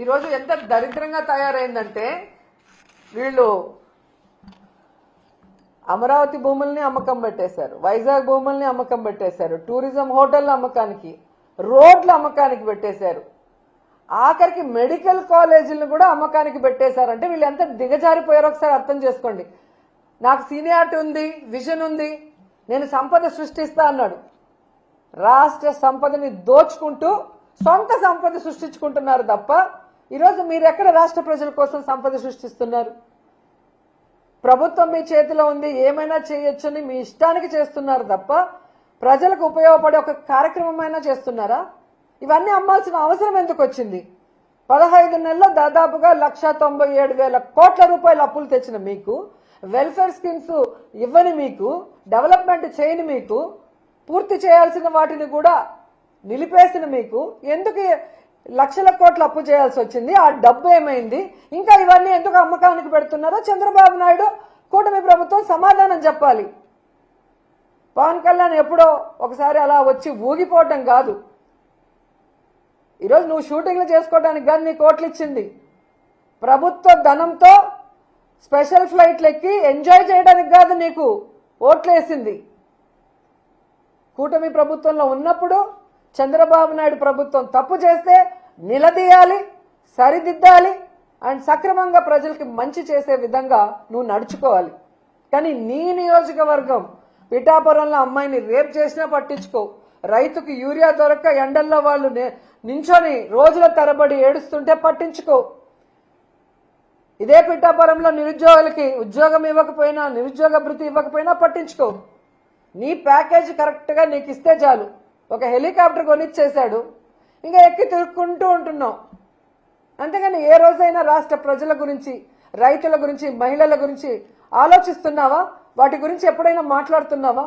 ఈరోజు ఎంత దరిద్రంగా తయారైందంటే వీళ్ళు అమరావతి భూముల్ని అమ్మకం పెట్టేశారు వైజాగ్ భూముల్ని అమ్మకం పెట్టేశారు టూరిజం హోటల్ అమ్మకానికి రోడ్ల అమ్మకానికి పెట్టేశారు. ఆఖరికి మెడికల్ కాలేజీలను కూడా అమ్మకానికి పెట్టేశారంటే వీళ్ళు ఎంత దిగజారిపోయారో ఒకసారి అర్థం చేసుకోండి. నాకు సీనియారిటీ ఉంది విజన్ ఉంది నేను సంపద సృష్టిస్తా అన్నాడు. రాష్ట్ర సంపదని దోచుకుంటూ సొంత సంపద సృష్టించుకుంటున్నారు తప్ప ఈరోజు మీరు ఎక్కడ రాష్ట్ర ప్రజల కోసం సంపద సృష్టిస్తున్నారు? ప్రభుత్వం మీ చేతిలో ఉంది ఏమైనా చేయొచ్చని మీ ఇష్టానికి చేస్తున్నారు తప్ప ప్రజలకు ఉపయోగపడే ఒక కార్యక్రమమైనా చేస్తున్నారా? ఇవన్నీ అమ్మాల్సిన అవసరం ఎందుకు వచ్చింది? పదహైదు నెలల్లో దాదాపుగా లక్ష తొంభై ఏడు వేల కోట్ల రూపాయల అప్పులు తెచ్చిన మీకు వెల్ఫేర్ స్కీమ్స్ ఇవ్వని మీకు డెవలప్మెంట్ చేయని మీకు పూర్తి చేయాల్సిన వాటిని కూడా నిలిపేసిన మీకు. ఎందుకు లక్షల కోట్లు అప్పు చేయాల్సి వచ్చింది? ఆ డబ్బు ఏమైంది? ఇంకా ఇవన్నీ ఎందుకు అమ్మకానికి పెడుతున్నారో చంద్రబాబు నాయుడు కూటమి ప్రభుత్వం సమాధానం చెప్పాలి. పవన్ కళ్యాణ్ ఎప్పుడో ఒకసారి అలా వచ్చి ఊగిపోవటం కాదు. ఈరోజు నువ్వు షూటింగ్లు చేసుకోవడానికి కానీ నీ కోట్లు ఇచ్చింది. ప్రభుత్వ ధనంతో స్పెషల్ ఫ్లైట్లు ఎక్కి ఎంజాయ్ చేయడానికి కాదు నీకు ఓట్లేసింది. కూటమి ప్రభుత్వంలో ఉన్నప్పుడు చంద్రబాబు నాయుడు ప్రభుత్వం తప్పు చేస్తే నిలదీయాలి సరిదిద్దాలి అండ్ సక్రమంగా ప్రజలకి మంచి చేసే విధంగా నువ్వు నడుచుకోవాలి. కానీ నీ నియోజకవర్గం పిఠాపురంలో అమ్మాయిని రేప్ చేసినా పట్టించుకో. రైతుకు యూరియా దొరక్క ఎండల్లో వాళ్ళు నించొని రోజుల తరబడి ఏడుస్తుంటే పట్టించుకో. ఇదే పిఠాపురంలో నిరుద్యోగులకి ఉద్యోగం ఇవ్వకపోయినా నిరుద్యోగ భృతి ఇవ్వకపోయినా పట్టించుకో. నీ ప్యాకేజ్ కరెక్ట్గా నీకు ఇస్తే చాలు. ఒక హెలికాప్టర్ కొనిచ్చేశాడు. ఇంకా ఎక్కి తిరుక్కుంటూ ఉంటున్నావు అంతేగాని ఏ రోజైనా రాష్ట్ర ప్రజల గురించి రైతుల గురించి మహిళల గురించి ఆలోచిస్తున్నావా? వాటి గురించి ఎప్పుడైనా మాట్లాడుతున్నావా?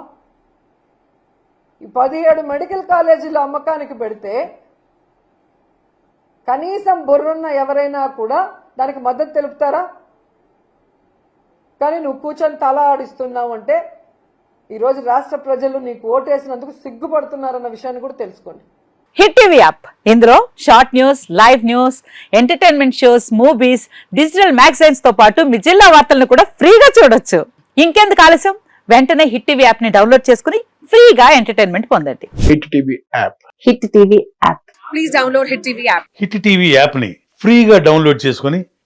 ఈ పదిహేడు మెడికల్ కాలేజీల అమ్మకానికి పెడితే కనీసం బుర్రున్న ఎవరైనా కూడా దానికి మద్దతు తెలుపుతారా? కానీ నువ్వు కూర్చొని తల ఆడిస్తున్నావు అంటే ఈరోజు రాష్ట్ర ప్రజలు నీకు ఓటేసినందుకు సిగ్గుపడుతున్నారన్న విషయాన్ని కూడా తెలుసుకోండి. Hit TV app. ఇందులో short news live news entertainment shows movies digital మ్యాగజైన్స్తో పాటు మీ జిల్లా వార్తలను కూడా ఫ్రీగా చూడొచ్చు. ఇంకెందుకు ఆలస్యం? వెంటనే హిట్ టీవీ యాప్ని డౌన్లోడ్ చేసుకుని ఫ్రీగా ఎంటర్టైన్మెంట్ పొందండి. Hit TV app. Hit TV app. Hit TV యాప్ని ఫ్రీగా డౌన్లోడ్ చేసుకొని